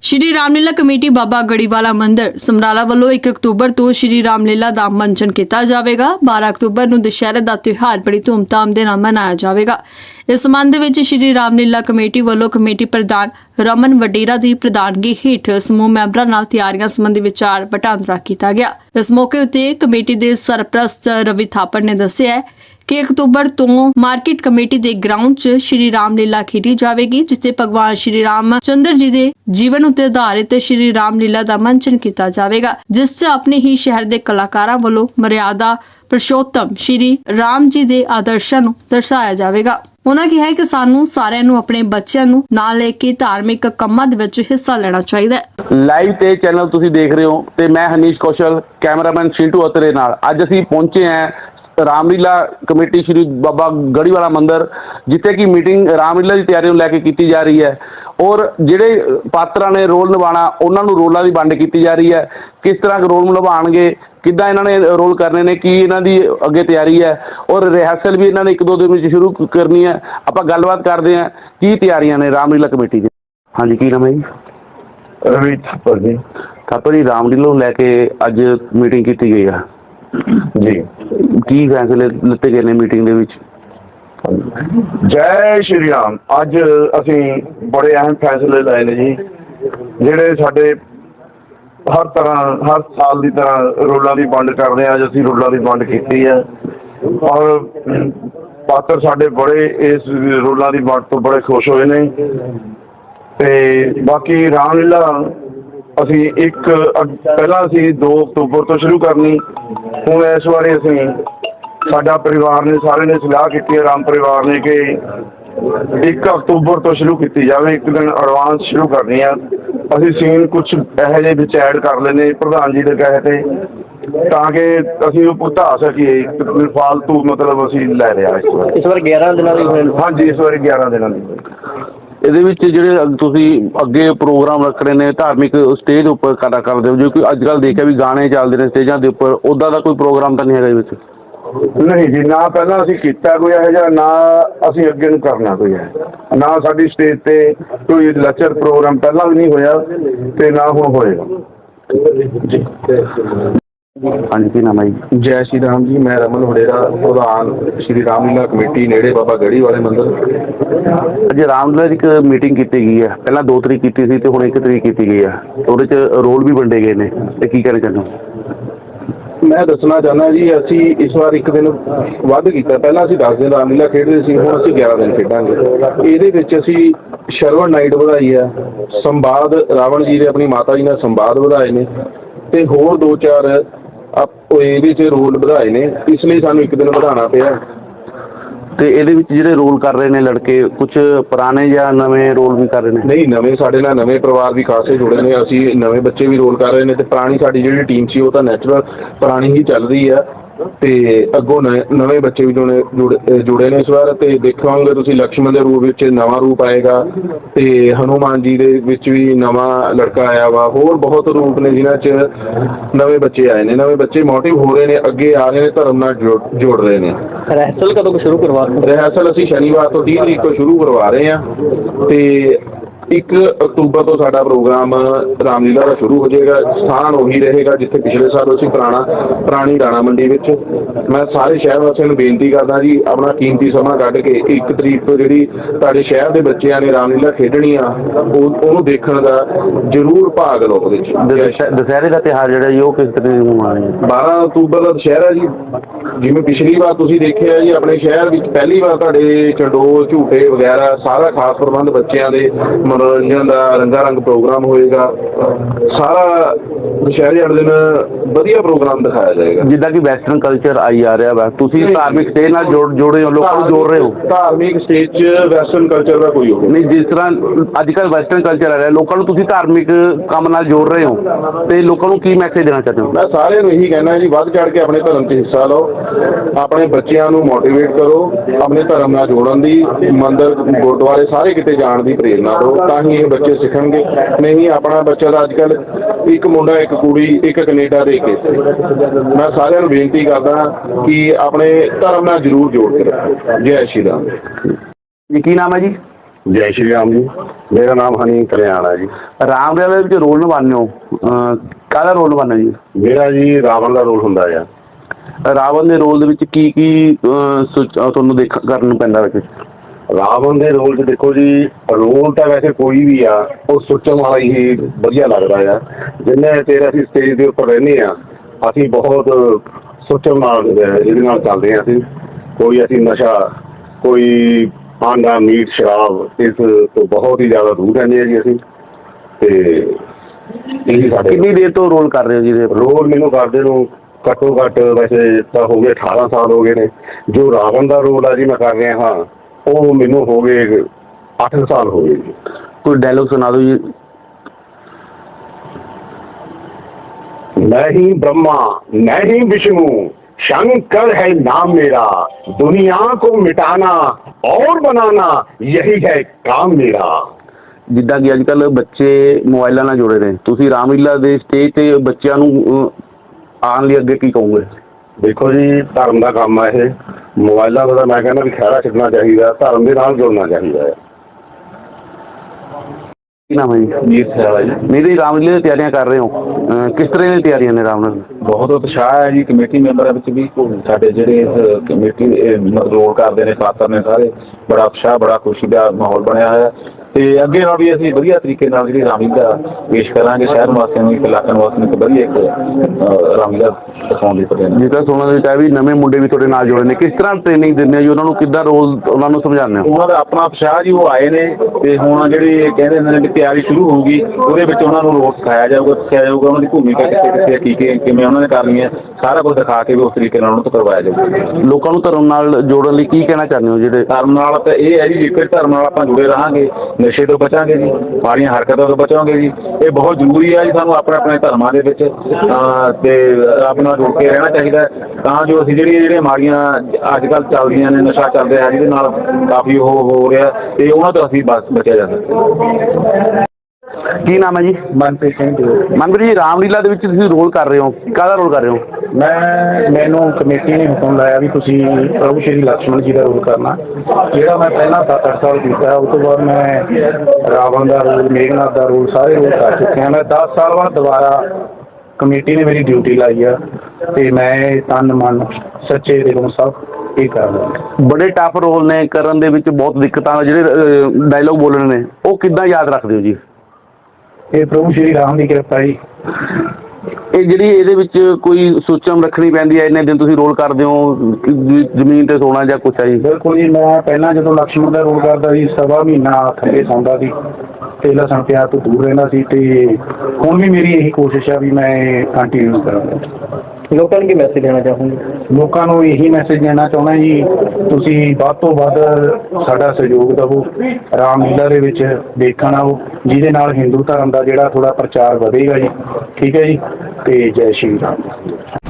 ਸ਼੍ਰੀ Ramlila committee ਬਾਬਾ ਗੜੀਵਾਲਾ ਮੰਦਿਰ, ਸਮਰਾਲਾ ਵੱਲੋਂ 1 October ਤੋਂ ਸ਼੍ਰੀ ਰਾਮਲੀਲਾ ਦਾ ਮੰਚਨ ਕੀਤਾ ਜਾਵੇਗਾ। 12 ਅਕਤੂਬਰ ਨੂੰ ਦੁਸ਼ਹਿਰੇ ਦਾ ਤਿਉਹਾਰ ਬੜੀ ਧੂਮਧਾਮ ਦੇ ਨਾਲ ਮਨਾਇਆ ਜਾਵੇਗਾ। ਇਸ ਸੰਬੰਧ ਵਿੱਚ ਸ਼੍ਰੀ ਰਾਮਲੀਲਾ ਕਮੇਟੀ ਵੱਲੋਂ ਕਮੇਟੀ ਪ੍ਰਧਾਨ ਰਮਨ ਵਡੇਰਾ ਦੀ ਪ੍ਰਧਾਨਗੀ ਹੇਠ ਸਮੂਹ ਮੈਂਬਰਾਂ ਨਾਲ ਤਿਆਰੀਆਂ ਸੰਬੰਧੀ ਵਿਚਾਰ ਵਟਾਂਦਰਾ ਕੀਤਾ ਗਿਆ। ਇਸ ਮੌਕੇ ਉੱਤੇ ਕਮੇਟੀ ਦੇ ਸਰਪ੍ਰਸਤ ਰਵੀ ਥਾਪੜ ਨੇ ਦੱਸਿਆ ਕਿ ਅਕਤੂਬਰ ਤੋਂ ਮਾਰਕੀਟ ਕਮੇਟੀ ਦੇ ਗਰਾਊਂਡ 'ਚ ਸ਼੍ਰੀ ਰਾਮ ਲੀਲਾ ਖੇਡੀ ਜਾਵੇਗੀ, ਜਿੱਥੇ ਭਗਵਾਨ ਸ਼੍ਰੀ ਰਾਮ ਚੰਦਰ ਜੀ ਦੇ ਜੀਵਨ ਉੱਤੇ ਆਧਾਰਿਤ ਸ਼੍ਰੀ ਰਾਮ ਲੀਲਾ ਦਾ ਮੰਚਨ ਕੀਤਾ ਜਾਵੇਗਾ, ਜਿਸ 'ਚ ਆਪਣੇ ਹੀ ਸ਼ਹਿਰ ਦੇ ਕਲਾਕਾਰਾਂ ਵੱਲੋਂ ਮਰਿਆਦਾ ਪੁਰਸ਼ੋਤਮ ਸ਼੍ਰੀ ਰਾਮ ਜੀ ਦੇ ਆਦਰਸ਼ਾਂ ਨੂੰ ਦਰਸਾਇਆ ਜਾਵੇਗਾ। ਉਹਨਾਂ ਕਿਹਾ ਕਿ ਸਾਨੂੰ ਸਾਰਿਆਂ ਨੂੰ ਆਪਣੇ ਬੱਚਿਆਂ ਨੂੰ ਨਾਲ ਲੈ ਕੇ ਧਾਰਮਿਕ ਕੰਮਾਂ ਦੇ ਵਿੱਚ ਹਿੱਸਾ ਲੈਣਾ ਚਾਹੀਦਾ ਹੈ। ਲਾਈਵ ਤੇ ਚੈਨਲ ਤੁਸੀਂ ਦੇਖ ਰਹੇ ਹੋ ਤੇ ਮੈਂ ਹਨੀਸ਼ ਕੌਸ਼ਲ ਕੈਮਰਾਮੈਨ ਸ਼ਿੰਟੂ ਅਤਰੇ ਨਾਲ। ਅੱਜ ਅਸੀਂ ਪਹੁੰਚੇ ਹਾਂ ਰਾਮਲੀਲਾ ਕਮੇਟੀ ਸ਼੍ਰੀ ਬਾਬਾ ਗੜੀਵਾਲਾ ਮੰਦਿਰ ਜਿੱਥੇ ਕਿ ਮੀਟਿੰਗ ਰਾਮਲੀਲਾ ਦੀ ਤਿਆਰੀ ਨੂੰ ਲੈ ਕੇ ਕੀਤੀ ਜਾ ਰਹੀ ਹੈ। ਔਰ ਜਿਹੜੇ ਪਾਤਰਾਂ ਨੇ ਰੋਲ ਨਿਭਾਉਣਾ ਉਹਨਾਂ ਨੂੰ ਰੋਲਾਂ ਦੀ ਵੰਡ ਕੀਤੀ ਜਾ ਰਹੀ ਹੈ। ਕਿਸ ਤਰ੍ਹਾਂ ਰੋਲ ਨਿਭਾਉਣਗੇ ਕਿੱਦਾਂ ਇਹਨਾਂ ਨੇ ਰੋਲ ਕਰਨੇ ਨੇ ਕੀ ਇਹਨਾਂ ਦੀ ਅੱਗੇ ਤਿਆਰੀ ਹੈ। ਔਰ ਰਿਹਰਸਲ ਵੀ ਇਹਨਾਂ ਨੇ ਇੱਕ ਦੋ ਦਿਨ ਵਿੱਚ ਸ਼ੁਰੂ ਕਰਨੀ ਹੈ। ਆਪਾਂ ਗੱਲਬਾਤ ਕਰਦੇ ਹਾਂ ਕੀ ਤਿਆਰੀਆਂ ਨੇ ਰਾਮਲੀਲਾ ਕਮੇਟੀ ਦੀ? ਹਾਂਜੀ ਕੀ ਨਾਮ ਹੈ ਜੀ? ਰਵੀ ਥਾਪਰ ਜੀ। ਥਾਪਰ ਜੀ ਰਾਮਲੀਲਾ ਨੂੰ ਲੈ ਕੇ ਅੱਜ ਮੀਟਿੰਗ ਕੀਤੀ ਗਈ ਆ। ਜੀ। ਕੀ ਫੈਸਲੇ ਲਿੱਤੇ ਗਏ ਨੇ ਮੀਟਿੰਗ ਦੇ ਵਿੱਚ? ਜੈ ਸ਼੍ਰੀ ਰਾਮ। ਅੱਜ ਅਸੀਂ ਬੜੇ ਅਹਿਮ ਫੈਸਲੇ ਲਏ ਨੇ ਜੀ, ਜਿਹੜੇ ਸਾਡੇ ਹਰ ਤਰ੍ਹਾਂ, ਹਰ ਸਾਲ ਦੀ ਤਰ੍ਹਾਂ ਰੋਲਾਂ ਦੀ ਵੰਡ ਕਰਦੇ ਆ ਅੱਜ ਅਸੀਂ ਰੋਲਾਂ ਦੀ ਵੰਡ ਕੀਤੀ ਹੈ। ਔਰ ਪਾਤਰ ਸਾਡੇ ਬੜੇ ਇਸ ਰੋਲਾਂ ਦੀ ਵੰਡ ਤੋਂ ਬੜੇ ਖੁਸ਼ ਹੋਏ ਨੇ। ਤੇ ਬਾਕੀ ਰਾਮਲੀਲਾ ਅਸੀਂ ਇੱਕ ਪਹਿਲਾਂ ਅਸੀਂ 2 ਅਕਤੂਬਰ ਤੋਂ ਸ਼ੁਰੂ ਕਰਨੀ ਹੁਣ ਇਸ ਵਾਰੀ ਅਸੀਂ ਸਾਡਾ ਪਰਿਵਾਰ ਨੇ ਸਾਰੇ ਨੇ ਸਲਾਹ ਕੀਤੀ ਹੈ ਰਾਮ ਪਰਿਵਾਰ ਨੇ ਕਿ 1 ਅਕਤੂਬਰ ਤੋਂ ਸ਼ੁਰੂ ਕੀਤੀ ਜਾਵੇ ਇੱਕ ਦਿਨ ਐਡਵਾਂਸ ਸ਼ੁਰੂ ਕਰਨੀ ਆ। ਅਸੀਂ ਸੀਨ ਕੁਝ ਇਹੋ ਜਿਹੇ ਵਿੱਚ ਐਡ ਕਰ ਲੈਨੇ ਪ੍ਰਧਾਨ ਜੀ ਦੇ ਕਹੇ ਤੇ ਤਾਂ ਕਿ ਅਸੀਂ ਉਹ ਭੁਗਤਾ ਸਕੀਏ ਫਾਲਤੂ ਮਤਲਬ ਅਸੀਂ ਲੈ ਲਿਆ ਇਸ ਵਾਰ। ਇਸ ਵਾਰ 11 ਦਿਨਾਂ ਦੀ ਹਾਂਜੀ ਇਸ ਵਾਰੀ 11 ਦਿਨਾਂ ਦੀ। ਇਹਦੇ ਵਿੱਚ ਜਿਹੜੇ ਤੁਸੀਂ ਅੱਗੇ ਪ੍ਰੋਗਰਾਮ ਰੱਖਣੇ ਨੇ, ਧਾਰਮਿਕ ਸਟੇਜ ਉੱਪਰ ਕਦਾ ਕਰਦੇ ਹੋ, ਜੋ ਕਿ ਅੱਜ ਕੱਲ ਦੇਖਿਆ ਵੀ ਗਾਣੇ ਚੱਲਦੇ ਨੇ ਸਟੇਜਾਂ ਦੇ ਉੱਪਰ ਉਦਾਂ ਦਾ ਕੋਈ ਪ੍ਰੋਗਰਾਮ ਤਾਂ ਨਹੀਂ ਹੈਗਾ ਇਹਦੇ ਵਿੱਚ? ਨਹੀਂ ਜੀ, ਨਾ ਪਹਿਲਾਂ ਅਸੀਂ ਕੀਤਾ ਕੋਈ ਇਹੋ ਜਿਹਾ, ਨਾ ਅਸੀਂ ਅੱਗੇ ਨੂੰ ਕਰਨਾ ਕੋਈ ਹੈ ਨਾ ਸਾਡੀ ਸਟੇਜ ਤੇ ਕੋਈ ਲੈਕਚਰ ਪ੍ਰੋਗਰਾਮ ਪਹਿਲਾਂ ਵੀ ਨਹੀਂ ਹੋਇਆ ਤੇ ਨਾ ਹੁਣ ਹੋਏਗਾ। ਹਾਂਜੀ ਕੀ ਨਾਮ ਹੈ ਜੀ ਜੈ ਸ਼੍ਰੀ ਰਾਮ ਜੀ ਮੈਂ ਰਮਨ ਵਡੇਰਾ ਪ੍ਰਧਾਨ ਸ਼੍ਰੀ ਰਾਮਲੀਲਾ ਕਮੇਟੀ ਨੇੜੇ ਬਾਬਾ ਗੜੀ ਵਾਲੇ ਮੰਦਿਰ। ਅੱਜ ਰਾਮਲੀਲਾ ਦੀ ਇੱਕ ਮੀਟਿੰਗ ਕੀਤੀ ਗਈ ਹੈ। ਪਹਿਲਾਂ 2 ਤਰੀਕ ਕੀਤੀ ਸੀ ਤੇ ਹੁਣ 1 ਤਰੀਕ ਕੀਤੀ ਗਈ ਹੈ। ਉਹਦੇ ਚ ਰੋਲ ਵੀ ਵੰਡੇ ਗਏ ਨੇ। ਤੇ ਕੀ ਕਹਿਣਾ ਚਾਹੁੰਦੇ ਹੋ? ਮੈਂ ਦੱਸਣਾ ਚਾਹੁੰਦਾ ਜੀ ਅਸੀਂ ਇਸ ਵਾਰ ਇੱਕ ਦਿਨ ਵੱਧ ਕੀਤਾ। ਪਹਿਲਾਂ ਅਸੀਂ 10 ਦਿਨ ਰਾਮਲੀਲਾ ਖੇਡਦੇ ਸੀ ਹੁਣ ਅਸੀਂ 11 ਦਿਨ ਖੇਡਾਂਗੇ। ਇਹਦੇ ਵਿੱਚ ਅਸੀਂ ਸ਼ਰਵਣ ਨਾਈਟ ਵਧਾਈ ਹੈ। ਸੰਵਾਦ ਰਾਵਣ ਜੀ ਦੇ ਆਪਣੀ ਮਾਤਾ ਜੀ ਨਾਲ ਸੰਵਾਦ ਵਧਾਏ ਨੇ। ਤੇ ਹੋਰ ਦੋ ਚਾਰ ਉਹ ਇਹਦੇ ਚ ਰੋਲ ਵਧਾਏ ਨੇ ਇਸ ਲਈ ਸਾਨੂੰ ਇੱਕ ਦਿਨ ਵਧਾਉਣਾ ਪਿਆ। ਤੇ ਇਹਦੇ ਵਿੱਚ ਜਿਹੜੇ ਰੋਲ ਕਰ ਰਹੇ ਨੇ ਲੜਕੇ ਕੁਝ ਪੁਰਾਣੇ ਜਾਂ ਨਵੇਂ ਰੋਲ ਵੀ ਕਰ ਰਹੇ ਨੇ? ਨਹੀਂ ਨਵੇਂ ਸਾਡੇ ਨਾਲ ਨਵੇਂ ਪਰਿਵਾਰ ਵੀ ਖਾਸੇ ਜੁੜੇ ਨੇ ਅਸੀਂ ਨਵੇਂ ਬੱਚੇ ਵੀ ਰੋਲ ਕਰ ਰਹੇ ਨੇ ਤੇ ਪੁਰਾਣੀ ਸਾਡੀ ਜਿਹੜੀ ਟੀਮ ਸੀ ਉਹ ਤਾਂ ਨੈਚੁਰਲ ਪੁਰਾਣੀ ਹੀ ਚੱਲ ਰਹੀ ਆ। ਤੇ ਅੱਗੋਂ ਨਵੇਂ ਬੱਚੇ ਵੀ ਜੁੜੇ ਨੇ ਇਸ ਵਾਰ ਤੇ ਦੇਖੋਗੇ ਤੁਸੀਂ ਲక్ష్ਮਣ ਦੇ ਰੂਪ ਵਿੱਚ ਨਵਾਂ ਰੂਪ ਆਏਗਾ ਤੇ ਹਨੂਮਾਨ ਜੀ ਦੇ ਵਿੱਚ ਵੀ ਨਵਾਂ ਲੜਕਾ ਆਇਆ ਵਾ। ਹੋਰ ਬਹੁਤ ਰੂਪ ਨੇ ਜਿਨ੍ਹਾਂ 'ਚ ਨਵੇਂ ਬੱਚੇ ਆਏ ਨੇ। ਨਵੇਂ ਬੱਚੇ ਮੋਟਿਵ ਹੋ ਰਹੇ ਨੇ ਅੱਗੇ ਆ ਰਹੇ ਨੇ ਧਰਮ ਨਾਲ ਜੋੜ ਰਹੇ ਨੇ। ਰਹਿਸਲ ਕਦੋਂ ਸ਼ੁਰੂ ਕਰਵਾ ਰਹੇ ਰਹਿਸਲ ਅਸੀਂ ਸ਼ਨੀਵਾਰ ਤੋਂ 30 ਤਰੀਕ ਤੋਂ ਸ਼ੁਰੂ ਕਰਵਾ ਰਹੇ ਆ ਤੇ 1 ਅਕਤੂਬਰ ਤੋਂ ਸਾਡਾ ਪ੍ਰੋਗਰਾਮ ਰਾਮਲੀਲਾ ਦਾ ਸ਼ੁਰੂ ਹੋ ਜਾਏਗਾ ਸਥਾਨ ਉਹੀ ਰਹੇਗਾ ਜਿੱਥੇ ਪਿਛਲੇ ਸਾਲ ਅਸੀਂ ਪੁਰਾਣਾ ਪੁਰਾਣੀ ਦਾਣਾ ਮੰਡੀ ਵਿੱਚ ਮੈਂ ਸਾਰੇ ਸ਼ਹਿਰ ਵਾਸੀਆਂ ਨੂੰ ਬੇਨਤੀ ਕਰਦਾ ਜੀ ਆਪਣਾ ਕੀਮਤੀ ਸਮਾਂ ਕੱਢ ਕੇ 1 ਤਰੀਕ ਤੋਂ ਜਿਹੜੀ ਤੁਹਾਡੇ ਸ਼ਹਿਰ ਦੇ ਬੱਚਿਆਂ ਨੇ ਰਾਮਲੀਲਾ ਖੇਡਣੀ ਆ ਉਹ ਉਹਨੂੰ ਦੇਖਣ ਦਾ ਜ਼ਰੂਰ ਭਾਗ ਲਓ ਉਹਦੇ ਵਿੱਚ। ਦੁਸ਼- ਦੁਸ਼ਹਿਰੇ ਦਾ ਤਿਉਹਾਰ ਜਿਹੜਾ ਜੀ ਉਹ ਕਿਸ ਤਰ੍ਹਾਂ ਮਨਾਉਣਾ ਹੈ 12 ਅਕਤੂਬਰ ਦਾ ਦੁਸ਼ਹਿਰਾ ਜੀ ਜਿਵੇਂ ਪਿਛਲੀ ਵਾਰ ਤੁਸੀਂ ਦੇਖਿਆ ਜੀ ਆਪਣੇ ਸ਼ਹਿਰ ਵਿੱਚ ਪਹਿਲੀ ਵਾਰ ਤੁਹਾਡੇ ਚੰਡੋਲ ਝੂਟੇ ਵਗੈਰਾ ਸਾਰਾ ਖਾਸ ਪ੍ਰਬੰਧ ਬੱਚਿਆਂ ਦੇ ਮਨੋਰੰਜਨ ਦਾ ਰੰਗਾ ਰੰਗ ਪ੍ਰੋਗਰਾਮ ਹੋਏਗਾ। ਸਾਰਾ ਦੁਸ਼ਹਿਰੇ ਵਾਲੇ ਦਿਨ ਵਧੀਆ ਪ੍ਰੋਗਰਾਮ ਦਿਖਾਇਆ ਜਾਏਗਾ। ਜਿੱਦਾਂ ਕਿ ਵੈਸਟਰਨ ਕਲਚਰ ਆਈ ਆ ਰਿਹਾ ਵਾ। ਤੁਸੀਂ ਧਾਰਮਿਕ ਸਟੇਜ ਨਾਲ ਜੋੜ ਜੋੜੇ ਹੋ ਲੋਕਾਂ ਨੂੰ ਜੋੜ ਰਹੇ ਹੋ? ਧਾਰਮਿਕ ਸਟੇਜ 'ਚ ਵੈਸਟਰਨ ਕਲਚਰ ਦਾ ਕੋਈ ਉਹ ਨਹੀਂ ਜਿਸ ਤਰ੍ਹਾਂ ਅੱਜ ਕੱਲ ਵੈਸਟਰਨ ਕਲਚਰ ਆ ਰਿਹਾ ਲੋਕਾਂ ਨੂੰ ਤੁਸੀਂ ਧਾਰਮਿਕ ਕੰਮ ਨਾਲ ਜੋੜ ਰਹੇ ਹੋ ਤੇ ਲੋਕਾਂ ਨੂੰ ਕੀ ਮੈਸੇਜ ਦੇਣਾ ਚਾਹੁੰਦੇ ਹੋ? ਮੈਂ ਸਾਰਿਆਂ ਨੂੰ ਇਹੀ ਕਹਿਣਾ ਜੀ ਵੱਧ ਚੜ ਕੇ ਆਪਣੇ ਧਰਮ 'ਚ ਹਿੱਸਾ ਲਓ ਆਪਣੇ ਬੱਚਿਆਂ ਨੂੰ ਮੋਟੀਵੇਟ ਕਰੋ ਆਪਣੇ ਧਰਮ ਨਾਲ ਜੋੜਨ ਦੀ ਮੰਦਰ ਗੁਰਦੁਆਰੇ ਸਾਰੇ ਕਿਤੇ ਜਾਣ ਦੀ ਪ੍ਰੇਰਨਾ ਦਿਓ। ਤਾਂ ਹੀ ਇਹ ਬੱਚੇ ਸਿੱਖਣਗੇ। ਨਹੀਂ ਆਪਣਾ ਬੱਚਾ ਤਾਂ ਅੱਜਕੱਲ ਇੱਕ ਮੁੰਡਾ ਇੱਕ ਕੁੜੀ ਇੱਕ ਕੈਨੇਡਾ ਦੇ ਕੇ। ਮੈਂ ਸਾਰਿਆਂ ਨੂੰ ਬੇਨਤੀ ਕਰਦਾ ਕਿ ਆਪਣੇ ਧਰਮ ਨਾਲ ਜ਼ਰੂਰ ਜੋੜ ਕੇ ਰੱਖੋ। ਜੈ ਸ਼੍ਰੀ ਰਾਮ। ਜੀ ਕੀ ਨਾਮ ਹੈ ਜੀ? ਜੈ ਸ਼੍ਰੀ ਰਾਮ ਜੀ। ਮੇਰਾ ਨਾਮ ਹਨੀ ਕਲਿਆਣ ਹੈ ਜੀ। ਰਾਮਲੀਲਾ ਦੇ ਵਿੱਚ ਰੋਲ ਨਿਭਾਉਂਦੇ ਹੋ? ਕਾਹਦਾ ਰੋਲ ਨਿਭਾਉਂਦੇ ਜੀ? ਮੇਰਾ ਜੀ ਰਾਵਣ ਦਾ ਰੋਲ ਹੁੰਦਾ ਆ। ਰਾਵਣ ਦੇ ਰੋਲ ਦੇ ਵਿੱਚ ਕੀ ਕੀ ਤੁਹਾਨੂੰ ਦੇਖ ਕਰਨ ਨੂੰ ਪੈਂਦਾ ਵਿੱਚ? ਰਾਵਣ ਦੇ ਰੋਲ 'ਚ ਦੇਖੋ ਜੀ ਰੋਲ ਤਾਂ ਵੈਸੇ ਕੋਈ ਵੀ ਆ ਉਹ ਸੋਚਣ ਵਾਲਾ ਹੀ ਵਧੀਆ ਲੱਗਦਾ ਆ। ਜਿੰਨੇ ਚਿਰ ਅਸੀਂ ਸਟੇਜ ਦੇ ਉੱਪਰ ਰਹਿੰਦੇ ਆ ਅਸੀਂ ਬਹੁਤ ਸੋਚਣ ਨਾਲ ਇਹਦੇ ਨਾਲ ਚੱਲਦੇ ਆ ਅਸੀਂ। ਕੋਈ ਅਸੀਂ ਨਸ਼ਾ ਕੋਈ ਆਂਡਾ ਮੀਟ ਸ਼ਰਾਬ ਇਸ ਤੋਂ ਬਹੁਤ ਹੀ ਜ਼ਿਆਦਾ ਦੂਰ ਰਹਿੰਦੇ ਆ ਜੀ ਅਸੀਂ। ਤੇ ਕਿੰਨੀ ਦੇਰ ਤੋਂ ਰੋਲ ਕਰ ਰਹੇ ਹੋ ਜੀ ਰੋਲ ਮੈਨੂੰ ਕਰਦੇ ਨੂੰ ਘੱਟੋ ਘੱਟ ਵੈਸੇ ਤਾਂ ਹੋ ਗਏ 18 ਸਾਲ ਹੋ ਗਏ ਨੇ। ਜੋ ਰਾਵਣ ਦਾ ਰੋਲ ਆ ਜੀ ਮੈਂ ਕਰ ਰਿਹਾ ਹਾਂ ਉਹ ਮੈਨੂੰ ਹੋ ਗਏ 8 ਸਾਲ ਹੋ ਗਏ ਜੀ ਕੋਈ ਡਾਇਲੋਗ ਸੁਣਾ ਦਿਓ ਜੀ मैं ही ब्रह्मा मैं ही विष्णु शंकर है नाम मेरा दुनिया को मिटाना और बनाना यही है काम मेरा ਜਿੱਦਾਂ ਕਿ ਅੱਜ ਕੱਲ ਬੱਚੇ ਮੋਬਾਈਲਾਂ ਨਾਲ ਜੁੜੇ ਨੇ ਤੁਸੀਂ ਰਾਮਲੀਲਾ ਦੇ ਸਟੇਜ ਤੇ ਬੱਚਿਆਂ ਨੂੰ ਅਹ, ਆਉਣ ਲਈ ਅੱਗੇ ਕੀ ਕਹੋਗੇ ਦੇਖੋ ਜੀ ਧਰਮ ਦਾ ਕੰਮ ਹੈ ਇਹ। ਮੋਬਾਈਲਾਂ ਦਾ ਮੈਂ ਕਹਿੰਦਾ ਵੀ ਖਹਿੜਾ ਛੱਡਣਾ ਚਾਹੀਦਾ ਧਰਮ ਦੇ ਨਾਲ ਜੁੜਨਾ ਚਾਹੀਦਾ ਹੈ ਕੀ ਨਾਮ ਹੈ ਜੀ? ਜੀਤ ਜੀ। ਮੇਰੀ ਰਾਮਲੀਲਾ ਦੀ ਤਿਆਰੀਆਂ ਕਰ ਰਹੇ ਹੋ? ਅਹ, ਕਿਸ ਤਰ੍ਹਾਂ ਦੀਆਂ ਤਿਆਰੀਆਂ ਨੇ ਰਾਮਲੀਲਾ ਬਹੁਤ ਉਤਸ਼ਾਹ ਹੈ ਜੀ ਕਮੇਟੀ ਮੈਂਬਰਾਂ ਵਿੱਚ ਵੀ। ਸਾਡੇ ਜਿਹੜੇ ਇਸ ਕਮੇਟੀ ਦੇ ਰੋਲ ਕਰਦੇ ਨੇ ਖਾਤਰ ਨੇ ਸਾਰੇ। ਬੜਾ ਉਤਸ਼ਾਹ ਬੜਾ ਖੁਸ਼ੀ ਦਾ ਮਾਹੌਲ ਬਣਿਆ ਹੋਇਆ। ਹੈ ਤੇ ਅੱਗੇ ਨਾਲ ਵੀ ਅਸੀਂ ਵਧੀਆ ਤਰੀਕੇ ਨਾਲ ਜਿਹੜੀ ਰਾਮਲੀਲਾ ਪੇਸ਼ ਕਰਾਂਗੇ ਸ਼ਹਿਰ ਵਾਸੀਆਂ ਨੂੰ ਇੱਕ ਇਲਾਕਾ ਵਾਸੀਆਂ ਨੂੰ ਇੱਕ ਵਧੀਆ ਇੱਕ ਰਾਮਲੀਲਾ ਦਿਖਾਉਣ ਦੀ ਪ੍ਰੇਰਣਾ ਜਿੱਦਾਂ ਸੁਣਨ ਦੇ ਆਇਆ ਵੀ ਨਵੇਂ ਮੁੰਡੇ ਵੀ ਤੁਹਾਡੇ ਨਾਲ ਜੁੜੇ ਨੇ। ਕਿਸ ਤਰ੍ਹਾਂ ਟ੍ਰੇਨਿੰਗ ਦਿੰਦੇ ਹੋ ਜੀ? ਉਹਨਾਂ ਨੂੰ ਕਿੱਦਾਂ ਰੋਲ ਉਹਨਾਂ ਨੂੰ ਸਮਝਾਉਂਦੇ ਹੋ? ਉਹਨਾਂ ਦਾ ਆਪਣਾ ਉਤਸ਼ਾਹ ਜੀ ਉਹ ਆਏ ਨੇ ਤੇ ਹੁਣ ਜਿਹੜੀ ਕਹਿੰਦੇ ਨੇ ਕਿ ਤਿਆਰੀ ਸ਼ੁਰੂ ਹੋਊਗੀ ਉਹਦੇ ਵਿੱਚ ਉਹਨਾਂ ਨੂੰ ਰੋਲ ਸਿਖਾਇਆ ਜਾਊਗਾ ਸਿਖਾਇਆ ਜਾਊਗਾ ਉਹਨਾਂ ਦੀ ਭੂਮਿਕਾ ਕਿੱਥੇ ਕਿੱਥੇ ਕੀ ਕਿਵੇਂ ਉਹਨਾਂ ਨੇ ਕਰਨੀ ਹੈ। ਸਾਰਾ ਕੁਝ ਦਿਖਾ ਕੇ ਵੀ ਉਸ ਤਰੀਕੇ ਨਾਲ ਉਹਨਾਂ ਕਰਵਾਇਆ ਜਾਊਗਾ। ਲੋਕਾਂ ਨੂੰ ਧਰਮ ਨਾਲ ਜੋੜਨ ਲਈ ਕੀ ਕਹਿਣਾ ਚਾਹੁੰਦੇ ਹੋ ਜਿਹੜੇ ਧਰਮ ਨਾਲ ਤਾਂ ਇਹ ਹੈ ਜੀ ਜੇਕਰ ਧਰਮ ਨਾਲ ਆਪਾਂ ਜੁੜੇ ਰਹਾਂਗੇ ਨਸ਼ੇ ਤੋਂ ਬਚਾਂਗੇ ਜੀ ਮਾੜੀਆਂ ਹਰਕਤਾਂ ਤੋਂ ਬਚਾਂਗੇ ਜੀ ਇਹ ਬਹੁਤ ਜ਼ਰੂਰੀ ਹੈ ਜੀ ਸਾਨੂੰ ਆਪਣੇ ਆਪਣੇ ਧਰਮਾਂ ਦੇ ਵਿੱਚ ਤੇ ਆਪਣਾ ਜੁੜ ਕੇ ਰਹਿਣਾ ਚਾਹੀਦਾ ਹੈ, ਤਾਂ ਜੋ ਅਸੀਂ ਜਿਹੜੀਆਂ ਜਿਹੜੀਆਂ ਮਾੜੀਆਂ ਅੱਜ ਕੱਲ੍ਹ ਚੱਲਦੀਆਂ ਨੇ ਨਸ਼ਾ ਚੱਲ ਰਿਹਾ ਜਿਹਦੇ ਨਾਲ ਕਾਫੀ ਉਹ ਹੋ ਰਿਹਾ ਤੇ ਉਹਨਾਂ ਤੋਂ ਅਸੀਂ ਬਚ ਬਚਿਆ ਜਾ ਸਕਦਾ ਕੀ ਨਾਮ ਹੈ ਜੀ? ਮਨਪ੍ਰੀਤ ਸਿੰਘ ਜੀ। ਮਨਪ੍ਰੀਤ ਜੀ ਰਾਮਲੀਲਾ ਦੇ ਵਿੱਚ ਤੁਸੀਂ ਰੋਲ ਕਰ ਰਹੇ ਹੋ। ਕਾਹਦਾ ਰੋਲ ਕਰ ਰਹੇ ਹੋ? ਮੈਂ ਮੈਨੂੰ ਕਮੇਟੀ ਨੇ ਹੁਕਮ ਲਾਇਆ ਵੀ ਤੁਸੀਂ ਪ੍ਰਭੂ ਸ਼੍ਰੀ ਲక్ష్మణ ਜੀ ਦਾ ਰੋਲ ਕਰਨਾ। ਜਿਹੜਾ ਮੈਂ ਪਹਿਲਾਂ 7-8 ਸਾਲ ਕੀਤਾ ਉਸ ਤੋਂ ਬਾਅਦ ਮੈਂ ਰਾਵਣ ਦਾ ਰੋਲ ਮੇਘਨਾਥ ਦਾ ਰੋਲ ਸਾਰੇ ਰੋਲ ਕਰ ਚੁੱਕਿਆ ਮੈਂ 10 ਸਾਲ ਬਾਅਦ ਦੁਬਾਰਾ ਕਮੇਟੀ ਨੇ ਮੇਰੀ ਡਿਊਟੀ ਲਾਈ ਆ ਤੇ ਮੈਂ ਤਨ ਮਨ ਸੱਚੇ ਦੇ ਦਿਲੋਂ ਸਭ ਇਹ ਕਰ ਬੜੇ ਟਾਪ ਰੋਲ ਨੇ ਕਰਨ ਦੇ ਵਿੱਚ ਬਹੁਤ ਦਿੱਕਤਾਂ ਜਿਹੜੇ ਡਾਇਲੌਗ ਬੋਲਣ ਨੇ ਉਹ ਕਿੱਦਾਂ ਯਾਦ ਰੱਖਦੇ ਹੋ ਜੀ? ਇਹ ਪ੍ਰਭੂ ਸ਼੍ਰੀ ਰਾਮ ਦੀ ਕਿਰਪਾ ਜੀ। ਇਹ ਜਿਹੜੀ ਇਹਦੇ ਵਿੱਚ ਕੋਈ ਸੂਚਮ ਰੱਖਣੀ ਪੈਂਦੀ ਹੈ ਇੰਨੇ ਦਿਨ ਤੁਸੀਂ ਰੋਲ ਕਰਦੇ ਹੋ ਜ਼ਮੀਨ ਤੇ ਸੋਣਾ ਜਾਂ ਕੁਛ ਹੈ ਜੀ? ਬਿਲਕੁਲ ਜੀ ਮੈਂ ਪਹਿਲਾਂ ਜਦੋਂ ਲਕਸ਼ਮਣ ਦਾ ਰੋਲ ਕਰਦਾ ਸੀ ਸਵਾ ਮਹੀਨਾ ਥੱਲੇ ਸੌਂਦਾ ਸੀ। ਤੇ ਲਸਣ ਪਿਆਰ ਤੋਂ ਦੂਰ ਰਹਿਣਾ ਸੀ ਤੇ ਹੁਣ ਵੀ ਮੇਰੀ ਇਹੀ ਕੋਸ਼ਿਸ਼ ਆ ਵੀ ਮੈਂ ਕੰਟੀਨਿਊ ਕਰਾਂ। ਲੋਕਾਂ ਨੂੰ ਕੀ ਮੈਸੇਜ ਦੇਣਾ ਚਾਹੋਗੇ? ਲੋਕਾਂ ਨੂੰ ਇਹੀ ਮੈਸੇਜ ਦੇਣਾ ਚਾਹੁੰਦਾ ਜੀ, ਤੁਸੀਂ ਵੱਧ ਤੋਂ ਵੱਧ ਸਾਡਾ ਸਹਿਯੋਗ ਦਿਵੋ ਰਾਮਲੀਲਾ ਦੇ ਵਿੱਚ ਦੇਖਣ ਆਓ, ਜਿਹਦੇ ਨਾਲ ਹਿੰਦੂ ਧਰਮ ਦਾ ਜਿਹੜਾ ਥੋੜਾ ਪ੍ਰਚਾਰ ਵਧੇਗਾ ਜੀ। ਠੀਕ ਹੈ ਜੀ, ਤੇ ਜੈ ਸ਼੍ਰੀ ਰਾਮ।